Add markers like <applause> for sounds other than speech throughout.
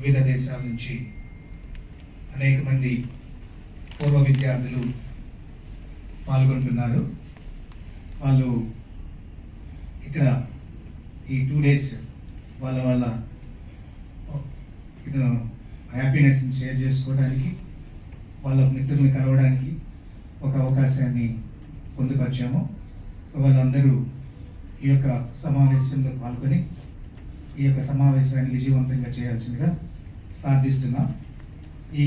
వివిధ దేశాల నుంచి అనేక మంది పూర్వ విద్యార్థులు పాల్గొంటున్నారు. వాళ్ళు ఇక్కడ ఈ టూ డేస్ వాళ్ళ వాళ్ళ హ్యాపీనెస్ని షేర్ చేసుకోవడానికి వాళ్ళ మిత్రుల్ని కలవడానికి ఒక అవకాశాన్ని పొందుపరిచాము. వాళ్ళందరూ ఈ యొక్క సమావేశంలో పాల్గొని ఈ యొక్క సమావేశాన్ని విజయవంతంగా చేయాల్సిందిగా ప్రార్థిస్తున్నాం. ఈ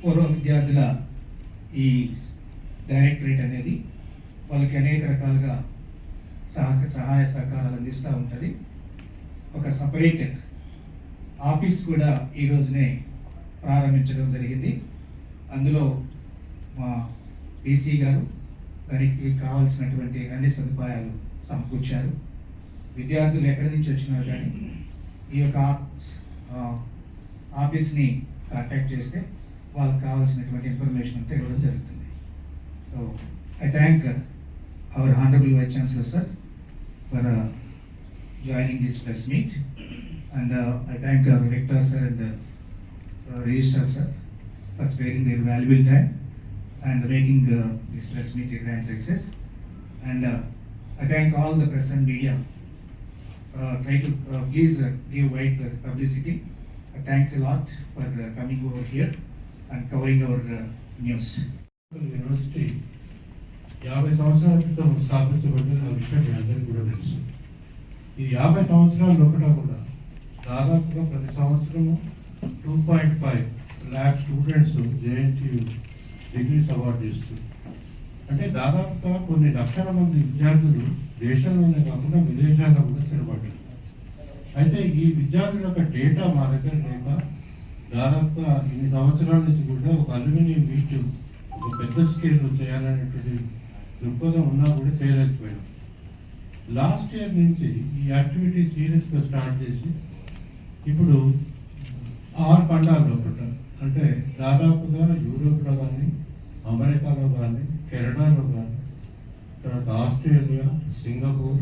పూర్వ విద్యార్థుల ఈ డైరెక్టరేట్ అనేది వాళ్ళకి అనేక రకాలుగా సహక సహాయ సహకారాలు అందిస్తూ ఉంటుంది. ఒక సపరేట్ ఆఫీస్ కూడా ఈరోజునే ప్రారంభించడం జరిగింది. అందులో మా డీసీ గారు దానికి కావాల్సినటువంటి అన్ని సదుపాయాలు సమకూర్చారు. విద్యార్థులు ఎక్కడి నుంచి వచ్చినారు కానీ ఈ యొక్క ఆఫీస్ని కాంటాక్ట్ చేస్తే వాళ్ళకి కావాల్సినటువంటి ఇన్ఫర్మేషన్ అంతా ఇవ్వడం జరుగుతుంది so I thank our honourable vice chancellor sir for joining this press meet and I thank our rector sir and register sir for sparing their valuable time and making this press meet a grand success and I thank all the press and media. Uh, try to uh, please uh, thanks lot for coming over here and covering our news university యాభై సంవత్సరాల క్రితం స్థాపించబడిన ఆ విషయం మీ అందరికీ కూడా తెలుసు. ఈ యాభై సంవత్సరాల లోపల కూడా దాదాపుగా ప్రతి సంవత్సరము two point five lakh students JNTU degrees award ఇస్తుంది అంటే దాదాపుగా కొన్ని లక్షల మంది విద్యార్థులు దేశంలోనే కాకుండా విదేశాల్లో కూడా స్థిరపడ్డారు. అయితే ఈ విద్యార్థుల యొక్క డేటా మా దగ్గర లేక దాదాపుగా ఇన్ని సంవత్సరాల నుంచి కూడా ఒక అల్యూమినియం మీట్ ఒక పెద్ద స్కేల్లో చేయాలనేటువంటి దృక్పథం ఉన్నా కూడా చేయలేకపోయాం. లాస్ట్ ఇయర్ నుంచి ఈ యాక్టివిటీ సీరియస్గా స్టార్ట్ చేసి ఇప్పుడు ఆరు ఖండాల్లో ఒకట అంటే దాదాపుగా యూరోప్లో కానీ అమెరికాలో కానీ కెనడాలో కానీ తర్వాత ఆస్ట్రేలియా సింగపూర్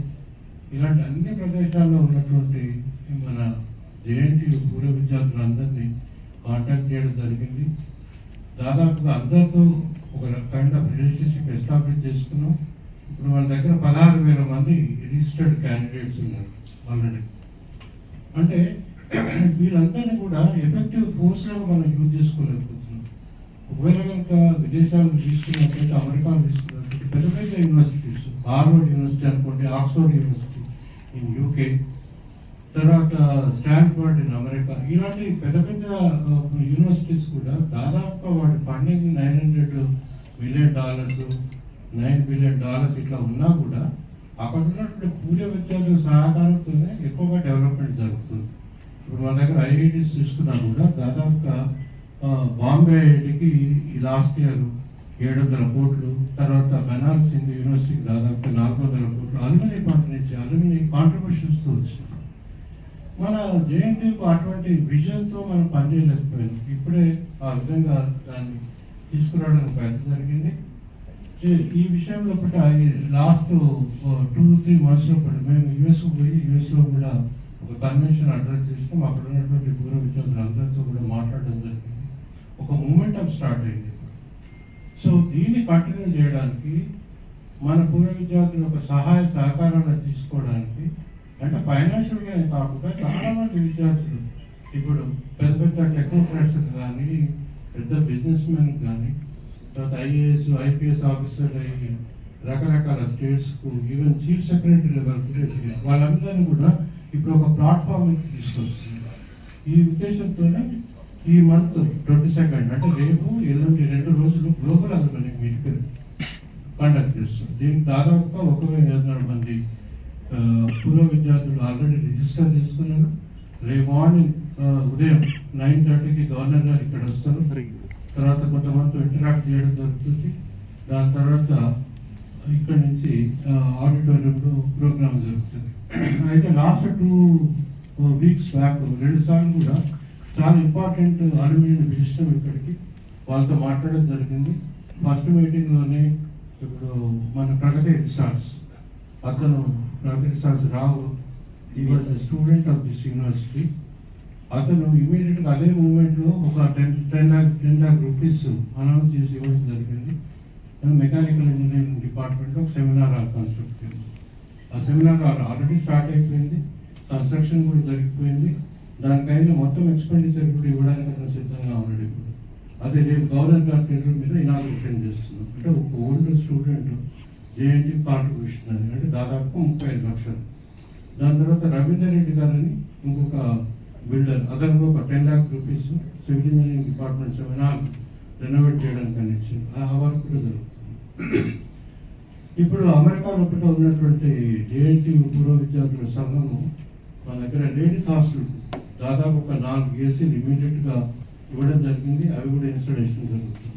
ఇలాంటి అన్ని ప్రదేశాల్లో ఉన్నటువంటి మన జేఎన్టీ పూర్వ విద్యార్థులందరినీ కాంటాక్ట్ చేయడం జరిగింది. దాదాపుగా అందరితో ఒక కైండ్ ఆఫ్ రిలేషన్షిప్ ఎస్టాబ్లిష్ చేసుకున్నాం. ఇప్పుడు వాళ్ళ దగ్గర పదహారు వేల మంది రిజిస్టర్డ్ క్యాండిడేట్స్ ఉన్నారు ఆల్రెడీ అంటే వీళ్ళందరినీ కూడా ఎఫెక్టివ్ ఫోర్స్లో మనం యూజ్ చేసుకోలేకపోతున్నాం. ఒకవేళ కనుక విదేశాలు తీసుకున్నట్లయితే అమెరికాలు తీసుకున్నట్లయితే పెద్ద పెద్ద యూనివర్సిటీస్ హార్వర్డ్ యూనివర్సిటీ అనుకోండి ఆక్స్ఫర్డ్ యూనివర్సిటీ యూకే తర్వాత స్టాన్ఫర్డ్ ఇన్ అమెరికా. ఇలాంటి పెద్ద పెద్ద యూనివర్సిటీస్ కూడా దాదాపుగా వాటి funding nine hundred million dollars nine billion dollars ఇట్లా ఉన్నా కూడా అక్కడ ఉన్నటువంటి పూర్వ విద్యార్థుల సహకారంతోనే ఎక్కువగా డెవలప్మెంట్ జరుగుతుంది. ఇప్పుడు మన దగ్గర ఐఐటీస్ తీసుకున్నా కూడా దాదాపుగా బాంబే ఐఐటికి లాస్ట్ ఇయర్ ఏడు వందల కోట్లు తర్వాత బెనారస్ హిందూ యూనివర్సిటీకి దాదాపు నాలుగు వందల కోట్లు అల్యూమినియం పంట నుంచి అల్యూమినియం చూస్తూ వచ్చింది మన జేఎన్టీకు అటువంటి విజన్తో మనం పనిచేయలేకపోయింది ఇప్పుడే ఆ విధంగా దాన్ని తీసుకురావడానికి ప్రయత్నం జరిగింది. ఈ- ఈ విషయంలో లాస్ట్ టూ త్రీ మంత్స్ ఒకటి మేము యుఎస్ పోయి యుఎస్లో కూడా ఒక కన్వెన్షన్ అడ్రస్ చేసినాం. అక్కడ ఉన్నటువంటి పూర్వ విద్యార్థులు అందరితో కూడా మాట్లాడడం జరిగింది. ఒక మూమెంటం స్టార్ట్ అయింది. సో దీన్ని కంటిన్యూ చేయడానికి మన పూర్వ విద్యార్థుల ఒక సహాయ సహకారాలను తీసుకోవడానికి అంటే ఫైనాన్షియల్ గానే కాకుండా చాలా మంది విద్యార్థులు ఇప్పుడు పెద్ద పెద్ద టెక్నోక్రాట్స్ కానీ పెద్ద బిజినెస్ మెన్ కానీ తర్వాత ఐఏఎస్ ఐపీఎస్ ఆఫీసర్ అయ్యి రకరకాల స్టేట్స్కు ఈవెన్ చీఫ్ సెక్రటరీ లెవెల్ వాళ్ళందరినీ కూడా ఇప్పుడు ఒక ప్లాట్ఫామ్ తీసుకొస్తుంది ఈ ఉద్దేశంతోనే ఈ మంత్ ట్వంటీ సెకండ్ అంటే రేపు ఎల్లుండి రెండు రోజులు గ్లోబల్ అల్యూమిని మీటింగ్ కండక్ట్ చేస్తుంది దీనికి దాదాపుగా ఒక వేల మంది పూర్వ విద్యార్థులు ఆల్రెడీ రిజిస్టర్ చేసుకున్నారు. రేపు మార్నింగ్ ఉదయం నైన్ థర్టీకి గవర్నర్ గారు ఇక్కడ వస్తారు. తర్వాత కొంతమంది ఇంటరాక్ట్ చేయడం జరుగుతుంది. దాని తర్వాత ఇక్కడ నుంచి ఆడిటోరియంలో ప్రోగ్రామ్ జరుగుతుంది. అయితే లాస్ట్ టూ వీక్స్ బ్యాక్ రెండు సార్లు కూడా చాలా ఇంపార్టెంట్ అల్యూమినియం పిలిచినాం ఇక్కడికి. వాళ్ళతో మాట్లాడడం జరిగింది. ఫస్ట్ మీటింగ్లోనే ఇప్పుడు మన ప్రగతి రిసార్ట్స్ అతను ప్రగతి రావు ఈ was student of this university అతను ఇమీడియట్గా అదే మూమెంట్లో ఒక ten ten lakh ten lakh rupees announce చేసి ఇవ్వడం జరిగింది. మెకానికల్ ఇంజనీరింగ్ డిపార్ట్మెంట్లో ఒక సెమినార్ కాన్సెప్ట్ ఆ సెమినార్ ఆల్రెడీ స్టార్ట్ అయిపోయింది. కన్స్ట్రక్షన్ కూడా జరిగిపోయింది. దానికైనా మొత్తం ఎక్స్పెండిచర్ కూడా ఇవ్వడానికి అతను సిద్ధంగా ఉన్నాడు ఇప్పుడు. అదే రేపు గవర్నర్ గారి మీద ఇనాగ్రేషన్ చేస్తున్నాం. అంటే ఒక ఓల్డ్ స్టూడెంట్ జేఎన్టీ కాంట్రిబ్యూషన్ అది అంటే దాదాపు ముప్పై ఐదు లక్షలు. దాని తర్వాత రవీందర్ రెడ్డి గారని ఇంకొక బిల్డర్ అతనికి ఒక ten lakh rupees civil engineering department seminar renovate చేయడానికి అని ఇచ్చింది ఆ వర్క్ కూడా జరుగుతుంది ఇప్పుడు అమెరికా లోపల ఉన్నటువంటి జేఎన్టీ పూర్వ విద్యార్థుల సంఘము మన దగ్గర లేడీస్ హాస్టల్ దాదాపు ఒక నాలుగు ఏసీలు ఇమీడియట్గా ఇవ్వడం జరిగింది. అవి కూడా ఇన్స్టాలేషన్ జరుగుతుంది.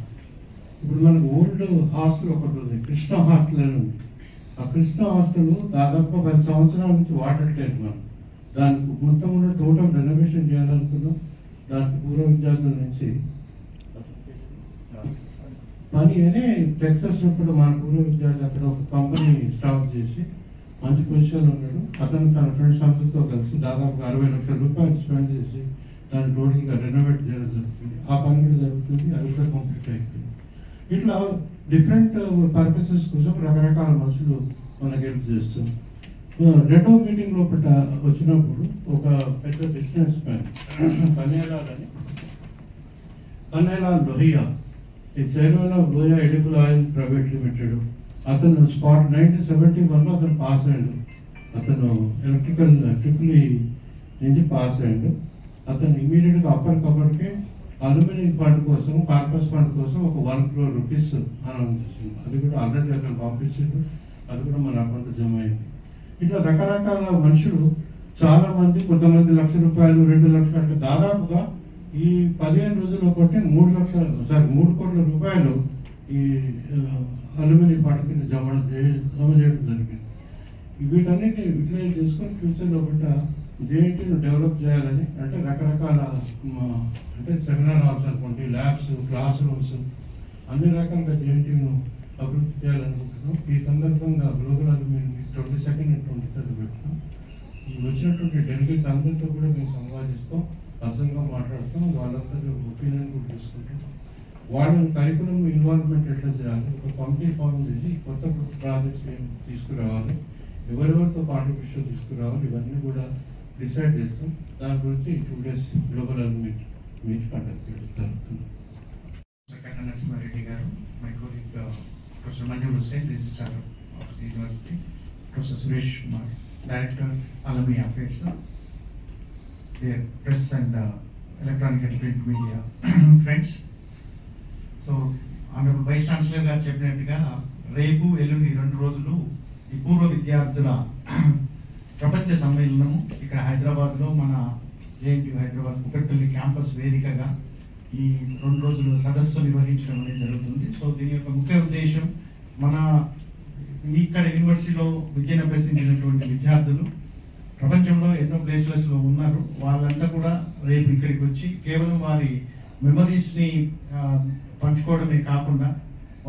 ఇప్పుడు మనకు ఓల్డ్ హాస్టల్ ఒకటి ఉంది కృష్ణ హాస్టల్ అని ఉంది. ఆ కృష్ణ హాస్టల్ దాదాపు పది సంవత్సరాల నుంచి వాడట్లేదు మనం. దానికి మొత్తం ఉన్న టోటల్ రెనోవేషన్ చేయాలనుకున్నాం. దానికి పూర్వ విద్యార్థుల నుంచి. పని అని టెక్సస్ ఇప్పుడు మన పూర్వ విద్యార్థి అక్కడ ఒక కంపెనీ స్టార్ట్ చేసి మంచి పొజిషన్లో ఉన్నాడు. అతను తన ఫ్రెండ్స్ అందరితో కలిసి దాదాపు అరవై లక్షల రూపాయలు స్పెండ్ చేసి దాన్ని టోటల్గా రెనోవేట్ చేయడం జరుగుతుంది. ఆ పని కూడా జరుగుతుంది అది కూడా కంప్లీట్ అయిపోయింది. ఇట్లా డిఫరెంట్ పర్పసెస్ కోసం రకరకాల మనుషులు మనకి హెల్ప్ చేస్తారు. Uh, రెండో మీటింగ్ లోపల వచ్చినప్పుడు ఒక పెద్ద బిజినెస్ మ్యాన్ కన్యాలాల్ అని కన్యాలాల్ లోహియా ఈ chairman of Lohia edible oil private limited అతను స్పాట్ నైన్టీన్ సెవెంటీ వన్లో అతను పాస్ అయ్యాడు. అతను ఎలక్ట్రికల్ ట్రిపుల్ e నుంచి పాస్ అయ్యాడు. అతను ఇమీడియట్గా అప్పటికప్పటికే అల్యూమినియం ఫండ్ కోసం కార్పస్ ఫండ్ కోసం ఒక వన్ క్రోర్ రూపీస్ అనౌన్స్ చేసింది అది కూడా ఆల్రెడీ అతను పంపించారు అది కూడా మన అకౌంట్ జమ అయింది. ఇట్లా రకరకాల మనుషులు చాలా మంది కొంతమంది లక్ష రూపాయలు రెండు లక్షలు అంటే దాదాపుగా ఈ పదిహేను రోజుల్లో కొట్టి మూడు లక్షలు సారీ మూడు కోట్ల రూపాయలు ఈ అల్యూమినియం ఫండ్ కింద జమ జమ చేయడం జరిగింది. వీటన్నిటిని యూటిలైజ్ చేసుకొని ఫ్యూచర్లో కూడా జేఎన్టీను డెవలప్ చేయాలని అంటే రకరకాల అంటే సెమినార్ హాల్స్ అనుకోండి ల్యాబ్స్ క్లాస్ రూమ్స్ అన్ని రకాలుగా జేఎన్టీను అభివృద్ధి చేయాలనుకుంటున్నాం. ఈ సందర్భంగా global agreement twenty second and twenty third పెట్టినాం ఈ వచ్చినటువంటి డెలిగేట్స్ అందరితో కూడా మేము సంవాదిస్తాం అసలుగా మాట్లాడతాం వాళ్ళందరూ ఒపీనియన్ కూడా తీసుకుంటాం. వాళ్ళ కరికులం ఇన్వాల్వ్మెంట్ ఎట్లా చేయాలి ఒక కమిటీ ఫామ్ చేసి కొత్త ప్రాజెక్ట్స్ ఏం తీసుకురావాలి ఎవరెవరితో కాంట్రిబ్యూషన్ తీసుకురావాలి ఇవన్నీ కూడా డిసైడ్ చేస్తాం. దాని గురించి టూ డేస్ లోపల మీట్ మీట్ కాంటాక్ట్ చేయడం జరుగుతుంది. నరసింహారెడ్డి గారు my colleague professor Manju Hussain registrar of the university professor Suresh Kumar director alumni affairs press and electronic and print media friends so ఆమె వైస్ ఛాన్సలర్ గారు చెప్పినట్టుగా రేపు ఎల్లుండి రెండు రోజులు ఈ పూర్వ విద్యార్థుల <clears throat> ప్రపంచ సమ్మేళనము ఇక్కడ హైదరాబాద్లో మన జేఎన్టీ హైదరాబాద్ కుకట్పల్లి క్యాంపస్ వేదికగా ఈ రెండు రోజులు సదస్సు నిర్వహించడం అనేది జరుగుతుంది. సో దీని యొక్క ముఖ్య ఉద్దేశం మన ఇక్కడ యూనివర్సిటీలో విద్యను అభ్యసించినటువంటి విద్యార్థులు ప్రపంచంలో ఎన్నో ప్లేసెస్లో ఉన్నారు. వాళ్ళంతా కూడా రేపు ఇక్కడికి వచ్చి కేవలం వారి మెమరీస్ని పంచుకోవడమే కాకుండా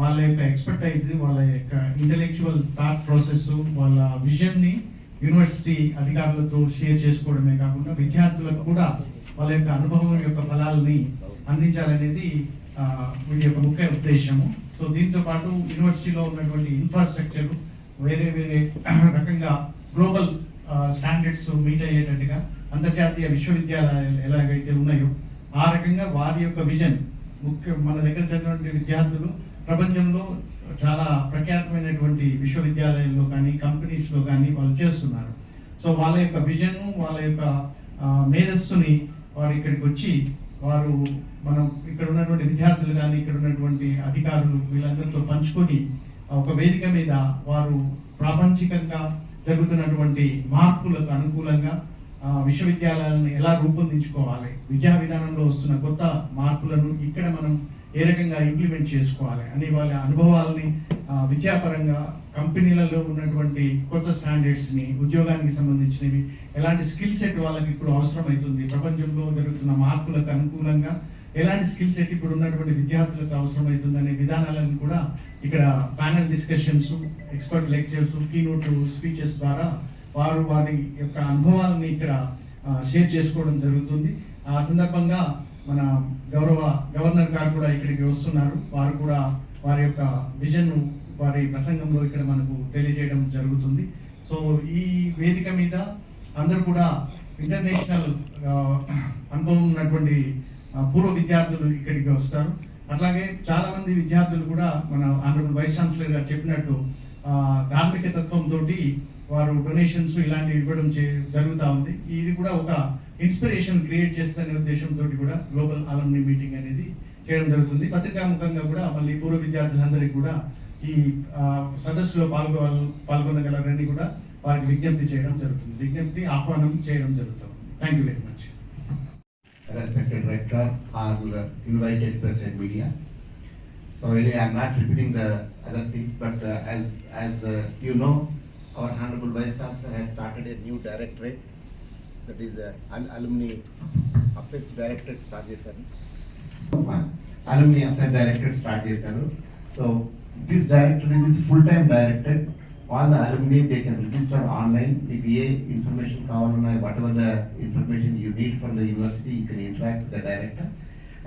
వాళ్ళ యొక్క ఎక్స్పర్టైజ్ వాళ్ళ యొక్క ఇంటలెక్చువల్ థాట్ ప్రాసెస్ వాళ్ళ విజన్ని యూనివర్సిటీ అధికారులతో షేర్ చేసుకోవడమే కాకుండా విద్యార్థులకు కూడా వాళ్ళ యొక్క అనుభవం యొక్క ఫలాలని అందించాలనేది వీటి యొక్క ముఖ్య ఉద్దేశము. సో దీంతో పాటు యూనివర్సిటీలో ఉన్నటువంటి ఇన్ఫ్రాస్ట్రక్చర్ వేరే వేరే రకంగా గ్లోబల్ స్టాండర్డ్స్ మీట్ అయ్యేటట్టుగా అంతర్జాతీయ విశ్వవిద్యాలయాలు ఎలాగైతే ఉన్నాయో ఆ రకంగా వారి యొక్క విజన్ ముఖ్య. మన దగ్గర చదివినటువంటి విద్యార్థులు ప్రపంచంలో చాలా ప్రఖ్యాతమైనటువంటి విశ్వవిద్యాలయాల్లో కానీ కంపెనీస్లో కానీ వాళ్ళు చేస్తున్నారు. సో వాళ్ళ యొక్క విజన్ను వాళ్ళ యొక్క మేధస్సుని వారు ఇక్కడికి వచ్చి వారు మనం ఇక్కడ ఉన్నటువంటి విద్యార్థులు కానీ ఇక్కడ ఉన్నటువంటి అధికారులు వీళ్ళందరితో పంచుకొని ఒక వేదిక మీద వారు ప్రాపంచికంగా జరుగుతున్నటువంటి మార్పులకు అనుకూలంగా విశ్వవిద్యాలయాలను ఎలా రూపొందించుకోవాలి విద్యా విధానంలో వస్తున్న కొత్త మార్పులను ఇక్కడ మనం ఏ రకంగా ఇంప్లిమెంట్ చేసుకోవాలి అని వాళ్ళ అనుభవాలని విద్యాపరంగా కంపెనీలలో ఉన్నటువంటి కొత్త స్టాండర్డ్స్ని ఉద్యోగానికి సంబంధించినవి ఎలాంటి స్కిల్ సెట్ వాళ్ళకి ఇప్పుడు అవసరమవుతుంది ప్రపంచంలో జరుగుతున్న మార్పులకు అనుకూలంగా ఎలాంటి స్కిల్ సెట్ ఇప్పుడు ఉన్నటువంటి విద్యార్థులకు అవసరమవుతుందనే విధానాలను కూడా ఇక్కడ panel discussions expert lectures keynote speeches ద్వారా వారు వారి యొక్క అనుభవాలను ఇక్కడ షేర్ చేసుకోవడం జరుగుతుంది. ఆ సందర్భంగా మన గౌరవ గవర్నర్ గారు కూడా ఇక్కడికి వస్తున్నారు. వారు కూడా వారి యొక్క విజన్ను వారి ప్రసంగంలో ఇక్కడ మనకు తెలియజేయడం జరుగుతుంది. సో ఈ వేదిక మీద అందరూ కూడా ఇంటర్నేషనల్ అనుభవం ఉన్నటువంటి పూర్వ విద్యార్థులు ఇక్కడికి వస్తారు. అట్లాగే చాలామంది విద్యార్థులు కూడా మన ఆనరబుల్ వైస్ ఛాన్సలర్ గారు చెప్పినట్టు ధార్మిక తత్వంతో వారు డొనేషన్స్ ఇలాంటివి ఇవ్వడం చే- జరుగుతూ ఉంది. ఇది కూడా ఒక ఇన్స్పిరేషన్ క్రియేట్ చేస్తానే ఉద్దేశంతో కూడా గ్లోబల్ అలమ్ని మీటింగ్ అనేది చేయడం జరుగుతుంది. పత్రికాముఖంగా కూడా మళ్ళీ పూర్వ విద్యార్థులందరికీ కూడా ఈ సదస్సులో పాల్గొన పాల్గొనగలరని కూడా వారికి విజ్ఞప్తి చేయడం జరుగుతుంది. విజ్ఞప్తి ఆహ్వానం చేయడం జరుగుతుంది. Thank you very much respected rector our invited present media so very I'm not repeating the other things but as as you know our honourable vice chancellor has started a new directorate that is uh, Al- Alumni Affairs Directorate start చేశారు. Alumni Affairs Directorate start చేశారు. So this directorate is full-time directorate. All the alumni, they can register online. If A information కావాలన్నా, whatever the information you need from the university, you can interact with the director.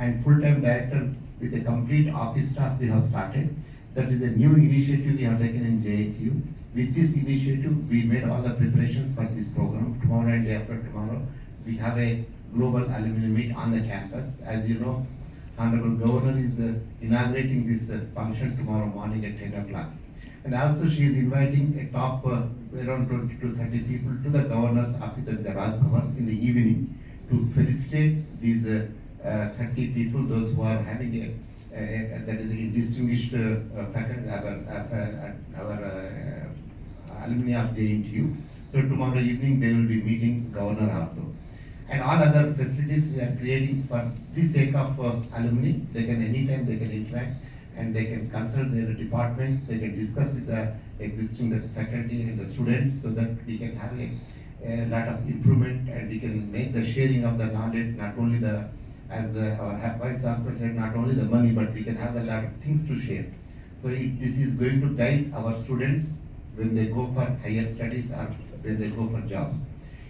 And full-time director with a complete office staff we have started. That is a new initiative we have taken in JNTU. With this initiative, we made all the preparations for this program. Tomorrow and day after tomorrow, we have a global alumni meet on the campus. As you know, Honorable Governor is uh, inaugurating this uh, function tomorrow morning at ten o'clock. And also she is inviting a top uh, around twenty to thirty people to the governor's office at the Raj Bhavan in the evening to felicitate these uh, uh, thirty people, those who are having a, that is a distinguished uh, uh, faculty, our, uh, our uh, alumni of JNTU. So tomorrow evening, they will be meeting governor also. And all other facilities we are creating for the sake of uh, alumni, they can anytime they can interact and they can consult their departments, they can discuss with the existing the faculty and the students so that we can have a, a lot of improvement and we can make the sharing of the knowledge, not only the, as uh, our vice chancellor said, not only the money, but we can have a lot of things to share. So it, this is going to guide our students when they go for higher studies or when they go for jobs.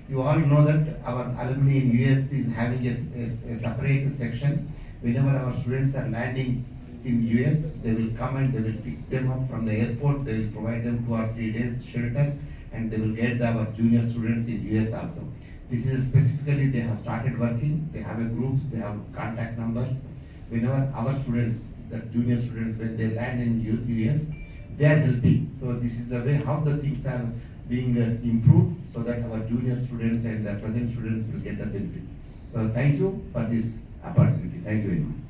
You all know that our alumni in US is having a, a- a separate section. Whenever our students are landing in US, they will come and they will pick them up from the airport, they will provide them two or three days shelter and they will get our junior students in US also. This is specifically, they have started working, they have a group, they have contact numbers. Whenever our students, the junior students, when they land in US, they are helping. So this is the way how the things are being uh, improved so that our junior students and the present students will get the benefit. So thank you for this opportunity. Thank you very much.